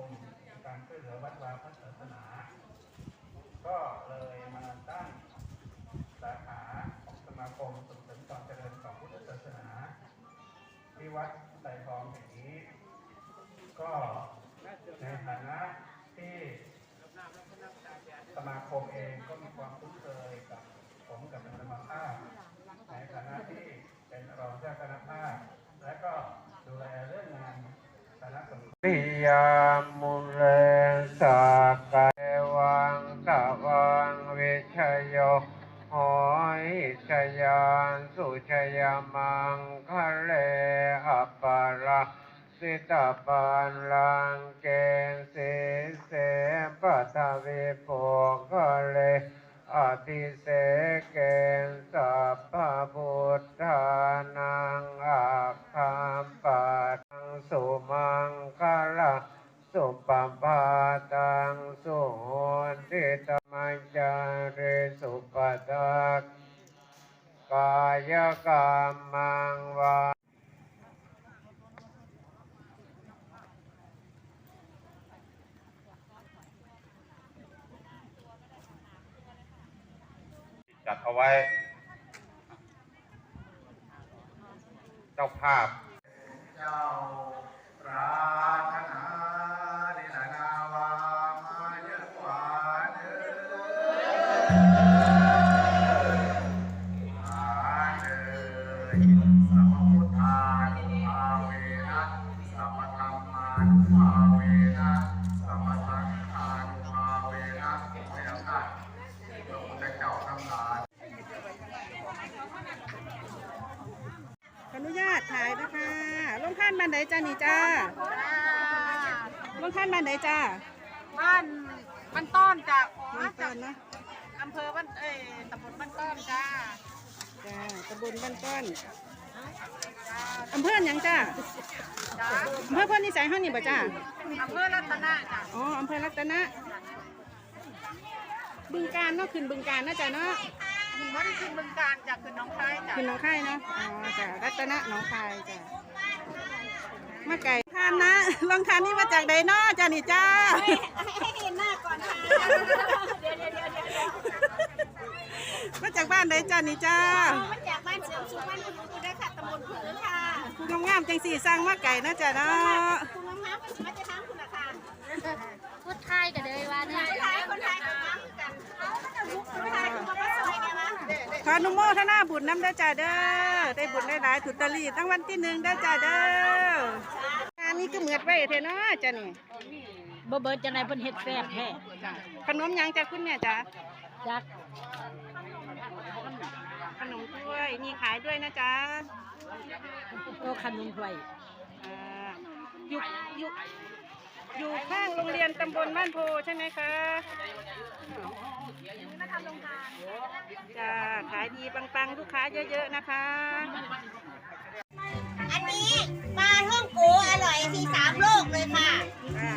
มการช่วยเหลือวัดวาพระศาสนา ก็เลยมาตั้งสาขาของสมาคมส่งเสริมความเจริญของพุทธศาสนาที่วัดไตรทองแห่งนี้ ก็ในฐานะที่สมาคมเองก็มีความคุ้นเคยกับผมกับธรรมภาพ ในฐานะที่เป็นรองเจ้าคณะภาคและก็ดูแลเรื่องงานคณะสงฆ์ ปิ ยามุเลสากะเอวังตะวังวิชโยหอยชยานสุชยมังคะเลอปาระสิตาปันลังเกณฑ์สิเสปัทวิปุคะเลอติเสเกณฑ์สัพพพุทธานังอาคามปัตัง สุมังคละสุปปาตังสุโหติตมัจจาริสุปตักกายกรรมังวาจัดเอาไว้ เจ้าภาพ เจ้าปรารถนาานบ้านไหนจ้านี่จ้าลงท่านบ้านไหนจ้าบ้านบ้านต้อนจ้ะบ้านต้นเนาะอำเภอบ้านเอ้ยตำบลบ้านต้อนจ้าจ้าตำบลบ้านต้นอำเภอหยังจ้าจ้าอำเภอเพื่อนนิสัยห้องนี่บ่จ้าอำเภอรัตนะจ้ะอ๋ออำเภอรัตนะ บึงการเนาะขึ้นบึงการเนาะจ้าเนาะมีวัดขึ้นบึงการจ้ะขึ้นหน้องคายจ้ะขึ้นหนองคายเนาะอ๋อจ้ารัตนะหนองคายจ้า มาไก่ทานนะลองทานนี่มาจากใดเนาะจ้านี่จ้าให้เห็นหน้าก่อนค่ะเดี๋ยวเดี๋ยวเดี๋ยวเดี๋ยวมาจากบ้านใดจ้านี่จ้ามาจากบ้านเสริมสุขบ้านคุณคุณได้ค่ะตำบลผือค่ะคุณงามๆจังสี่สร้างมาไก่เนาะจ้าเนาะคุณน้ำน้ำก็สิมาจะทำคุณละค่ะพูดไทยกันเลยว่าเนี่ยคนไทยคนไทยคนน้ำกันเขาก็จะลุกคนไทยคนมาสวยกันนะ ขออนุโมทนาบุญน้ำเด้อจ้าเด้อได้บุญได้หลายๆถุตลีตั้งวันที่หนึ่งเด้อจ้าเด้องานนี้ก็เหมือดไว้เทเนาะจ้านี่บ่เบิดจังไดเพิ่นเฮ็ดแซ่บแท้ขนมหยังจ้าคุณแม่จ้าจักขนมถ้วยมีขายด้วยนะจ้าโตขนมถ้วยอ่าอยู่อยู่อยู่ข้างโรงเรียนตำบลบ้านโพใช่ไหมคะจ้า ขายดีปังๆ ลูกค้าเยอะ ๆ นะคะ อันนี้ปลาท่องโกอร่อยที่สามโลกเลยค่ะอ่า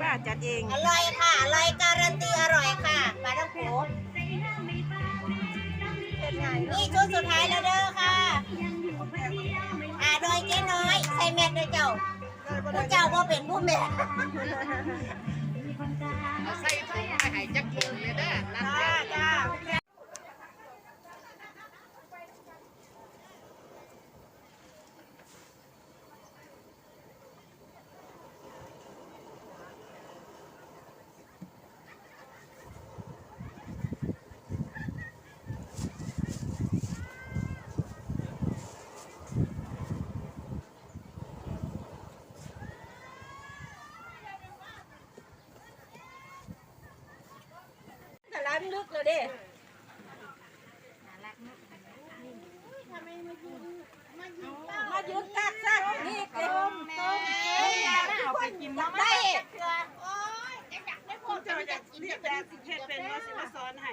ป้าจัดเอง อร่อยค่ะ อร่อยการันตีอร่อยค่ะปลาท่องโกนี่ชุดสุดท้ายแล้วเด้อค่ะอ่าโดยเจ๊น้อยใส่แมสด้วยเจ้าผู้เจ้าก็เป็นผู้แม่ใส่ถุงไปหายจักเกินเลยเด้อจ้าจ้า แต่ร้าน ลึกเลยเด้มายืนกักซะนี่เก็บแม่เอาไปกินมาได้โอ้ยจะอยากได้พวกจะอยากกินจะเป็นสิเทศเป็นว่าสิมาซ้อนให้